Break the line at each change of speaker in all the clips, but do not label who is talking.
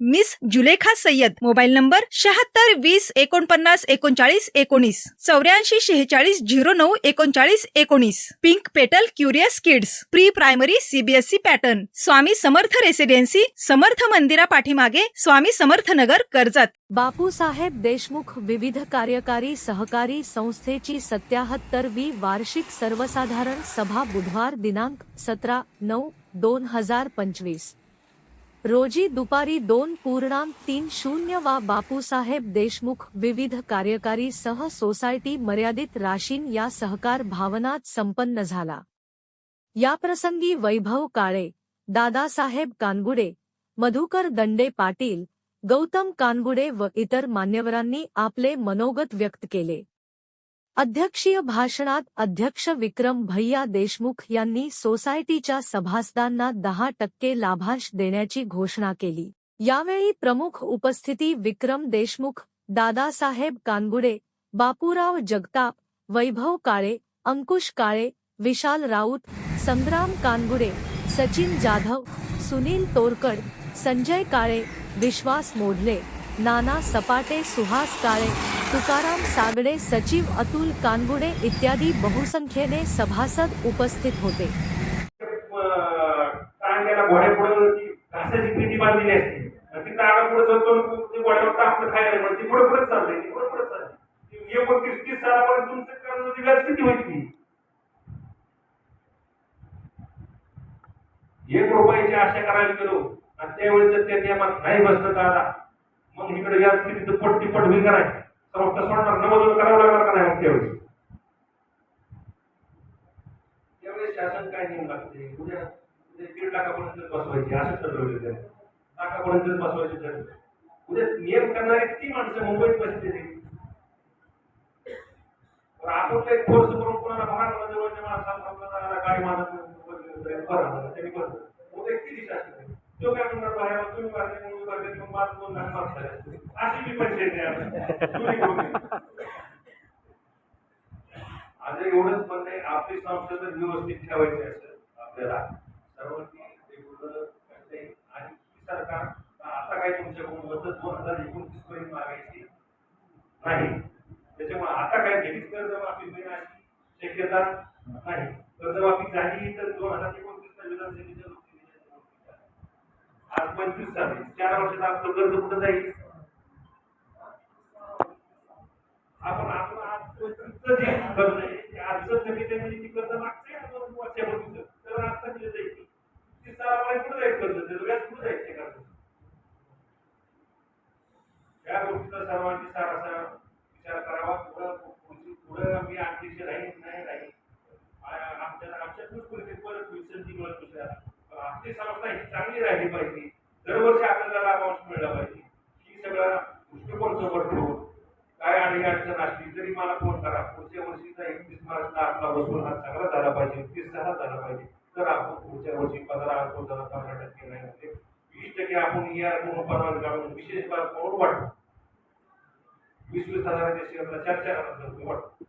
miss Zulekha Sayyed. Mobile number शहात्तर वीस एकोणपन्नास एकोणचाळीस एकोणीस. चौऱ्याऐंशी शेहेचाळीस झिरो नऊ एकोणचाळीस एकोणीस. Pink petal curious kids. Pre primary CBSE pattern. Swami Samarth residency. Samarth मंदिरा पाठीमागे स्वामी समर्थ नगर कर्जत.
बापूसाहेब देशमुख विविध कार्यकारी सहकारी संस्थेची सत्याहत्तरवी वार्षिक सर्वसाधारण सभा बुधवार दिनांक सतरा नऊ दोन हजार पंचवीस. रोजी दुपारी दोन पूर्णांक तीन शून्य वा बापूसाहेब देशमुख विविध कार्यकारी सह सोसायटी मर्यादित राशीन या सहकार भावनात संपन्न झाला. याप्रसंगी वैभव काळे दादासाहेब कानगुडे मधुकर दंडे पाटील गौतम कानगुडे व इतर मान्यवरांनी आपले मनोगत व्यक्त केले. अध्यक्षीय भाषणात अध्यक्ष विक्रम भैया देशमुख यांनी सोसायटीच्या सभासदांना दहा टक्के लाभांश देण्याची घोषणा केली. यावेळी प्रमुख उपस्थिती विक्रम देशमुख दादासाहेब कानगुडे बापूराव जगताप वैभव काळे अंकुश काळे विशाल राऊत संग्राम कानगुडे सचिन जाधव सुनील तोरकड संजय काळे विश्वास मोढले. नाना सपाटे सुहास काळे तुकाराम सागडे सचिव अतुल कानगुडे इत्यादी बहुसंख्येने सभासद उपस्थित होते.
एक रुपयाची आशा करायला गेलो आणि त्यावेळेस त्या नियमात नाही बसलं का आला मग इकडे व्याज किती तर पट्टी पडवी करायची. संस्था सोडणार नवदोन करावं लागणार का नाही मग त्यावेळेस? त्यावेळेस शासन काय नियम लागते? उद्या दीड लाखापर्यंत बसवायची असं ठरवलं त्या लाखापर्यंत बसवायचे ठरवलं उद्या नियम करणारी ती माणसं मुंबईत बसते आपण काही फोर्स करून कोणाला महाराष्ट्र म्हणजे जवळच्या माणसाला गाडी मारत बरं त्यांनी बरं उद्या किती शासन म्हणून अशी मी पंचायत आज एवढंच म्हणणं आहे आपली संस्था जर व्यवस्थित ठेवायची असेल आपल्याला सर्वांनी आणि सरकार आता काय तुमच्याकडून मदत दोन हजार एकोणतीस पर्यंत मागायची नाही. त्याच्यामुळे आता काय लगेच कर्जमाफी मिळण्याची शक्यता नाही. कर्जमाफी झाली तर दोन हजार एकोणतीस विधानसभेच्या आज पंचवीस झाले चार वर्षात आपलं कर्ज कुठं जाईल आपण आपण आज पंचवीसचं जे कर्ज आहे ते आजचं कमी कमी ती कर्ज मागते दोन वर्षापूर्वीचं तर आता दिलं जाईल ती साला कुठं जाईल कर्ज त्याचं व्याज कुठं जाईल ते कर्ज या गोष्टीचा सर्वांनी सारासा विचार करावा पुढं पुढची पुढं मी अध्यक्ष राहील नाही राहील आ- आमच्या आमच्यातूनच कोणीतरी परत होईल संधी मिळत दुसऱ्याला पण आपली संस्था ही चांगली राहिली पाहिजे दरवर्षी आपल्याला लाभांश मिळला पाहिजे ही सगळा दृष्टिकोन समोर ठेवून काय आणि अडचण असली तरी मला फोन करा पुढच्या वर्षीचा एकतीस मार्चला आपला वसूल हा चांगला झाला पाहिजे तीस झाला झाला पाहिजे. तर आपण पुढच्या वर्षी पंधरा आपण जरा पंधरा टक्के नाही होते. वीस टक्के आपण या म्हणून परवानगी काढून विशेष भाग म्हणून वाटतो वीस वीस हजाराच्या शेअरला चार चार हजार रुपये वाटतो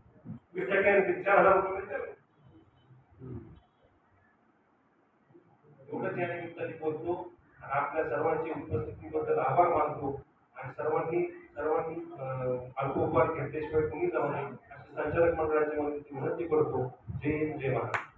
वीस टक्क्याने चार हजार रुपये मिळतात एवढंच या निमित्ताने बोलतो. आणि आपल्या सर्वांची उपस्थितीबद्दल आभार मानतो. आणि सर्वांनी सर्वांनी अं, अल्पोपहार घेतल्याशिवाय कोणी जाऊ नये. संचालक मंडळाची मध्ये विनंती करतो. जय हिंद जय महाराज